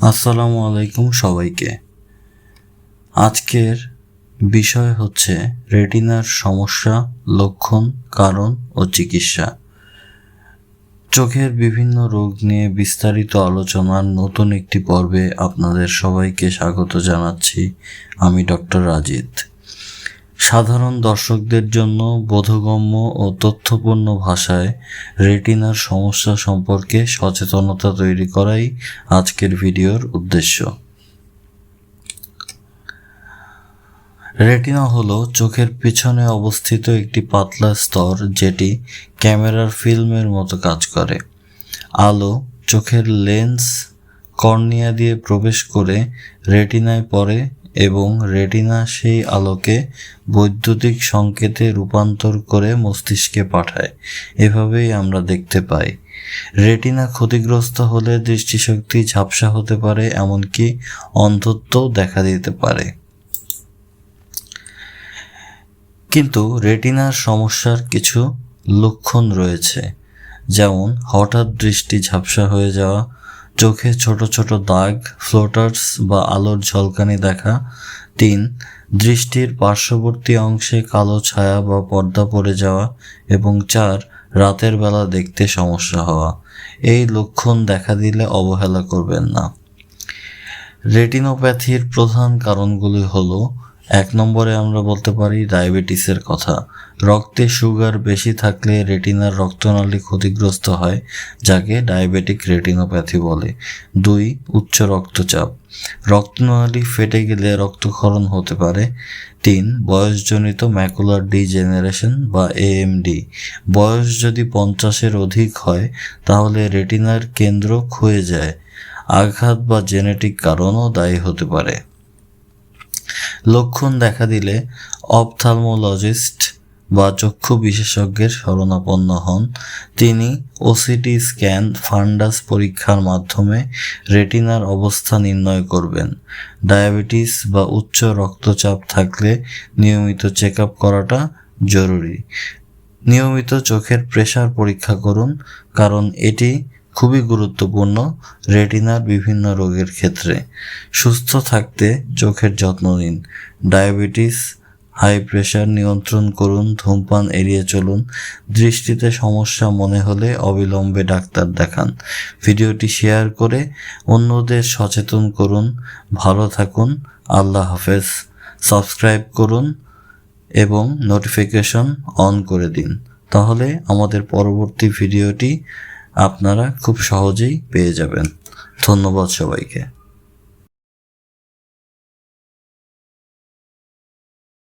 আসসালামু আলাইকুম সবাইকে। আজকের বিষয় হচ্ছে রেটিনার সমস্যা, লক্ষণ, কারণ ও চিকিৎসা। চোখের বিভিন্ন রোগ নিয়ে বিস্তারিত আলোচনার নতুন একটি পর্বে আপনাদের সবাইকে স্বাগত জানাচ্ছি। আমি ডক্টর রাজিত। সাধারণ দর্শকদের জন্য বোধগম্য ও তথ্যপূর্ণ ভাষায় রেটিনার সমস্যা সম্পর্কে সচেতনতা তৈরি করাই আজকের ভিডিওর উদ্দেশ্য। রেটিনা হলো চোখের পিছনে অবস্থিত একটি পাতলা স্তর যেটি ক্যামেরার ফিল্মের মতো কাজ করে। আলো চোখের লেন্স কর্নিয়া দিয়ে প্রবেশ করে রেটিনায় পড়ে এবং রেটিনা সেই আলোকে বৈদ্যুতিক সংকেতে রূপান্তর করে মস্তিষ্কে পাঠায়। এভাবেই আমরা দেখতে পাই। রেটিনা ক্ষতিগ্রস্ত হলে দৃষ্টিশক্তি ঝাপসা হতে পারে, এমনকি অন্ধত্বও দেখা দিতে পারে। কিন্তু রেটিনার সমস্যার কিছু লক্ষণ রয়েছে। যেমন হঠাৎ দৃষ্টি ঝাপসা হয়ে যাওয়া চোখে ছোট ছোট দাগ ফ্লোটার্স বা আলোর ঝলকানি দেখা। তিন, দৃষ্টির পার্শ্ববর্তী অংশে কালো ছায়া বা পর্দা পড়ে যাওয়া। এবং চার, রাতের বেলা দেখতে সমস্যা হওয়া। এই লক্ষণ দেখা দিলে অবহেলা করবেন না। রেটিনোপ্যাথির প্রধান কারণগুলি হলো এক নম্বরে আমরা বলতে পারি ডায়াবেটিসের কথা। রক্তে সুগার বেশি থাকলে রেটিনার রক্তনালী ক্ষতিগ্রস্ত হয়, যাকে ডায়াবেটিক রেটিনোপ্যাথি বলে। দুই, উচ্চ রক্তচাপ। রক্তনালী ফেটে গেলে রক্তক্ষরণ হতে পারে। তিন, বয়সজনিত ম্যাকুলার ডিজেনারেশন বা এএমডি বয়স যদি পঞ্চাশের অধিক হয়, তাহলে রেটিনার কেন্দ্র ক্ষয়ে যায়। আঘাত বা জেনেটিক কারণও দায়ী হতে পারে। লক্ষণ দেখা দিলে অপথালমোলজিস্ট বা চক্ষু বিশেষজ্ঞের শরণাপন্ন হন। তিনি ওসিটি স্ক্যান, ফান্ডাস পরীক্ষার মাধ্যমে রেটিনার অবস্থা নির্ণয় করবেন। ডায়াবেটিস বা উচ্চ রক্তচাপ থাকলে নিয়মিত চেক আপ করাটা জরুরি। নিয়মিত চোখের প্রেশার পরীক্ষা করুন, কারণ এটি খুবই গুরুত্বপূর্ণ রেটিনার বিভিন্ন রোগের ক্ষেত্রে। সুস্থ থাকতে চোখের যত্ন নিন। ডায়াবেটিস, হাই প্রেশার নিয়ন্ত্রণ করুন, ধূমপান এড়িয়ে চলুন। দৃষ্টিতে সমস্যা মনে হলে অবিলম্বে ডাক্তার দেখান। ভিডিওটি শেয়ার করে অন্যদের সচেতন করুন। ভালো থাকুন। আল্লাহ হাফেজ। সাবস্ক্রাইব করুন এবং নোটিফিকেশন অন করে দিন। তাহলে আমাদের পরবর্তী ভিডিওটি আপনারা খুব সহজেই পেয়ে যাবেন। ধন্যবাদ সবাইকে।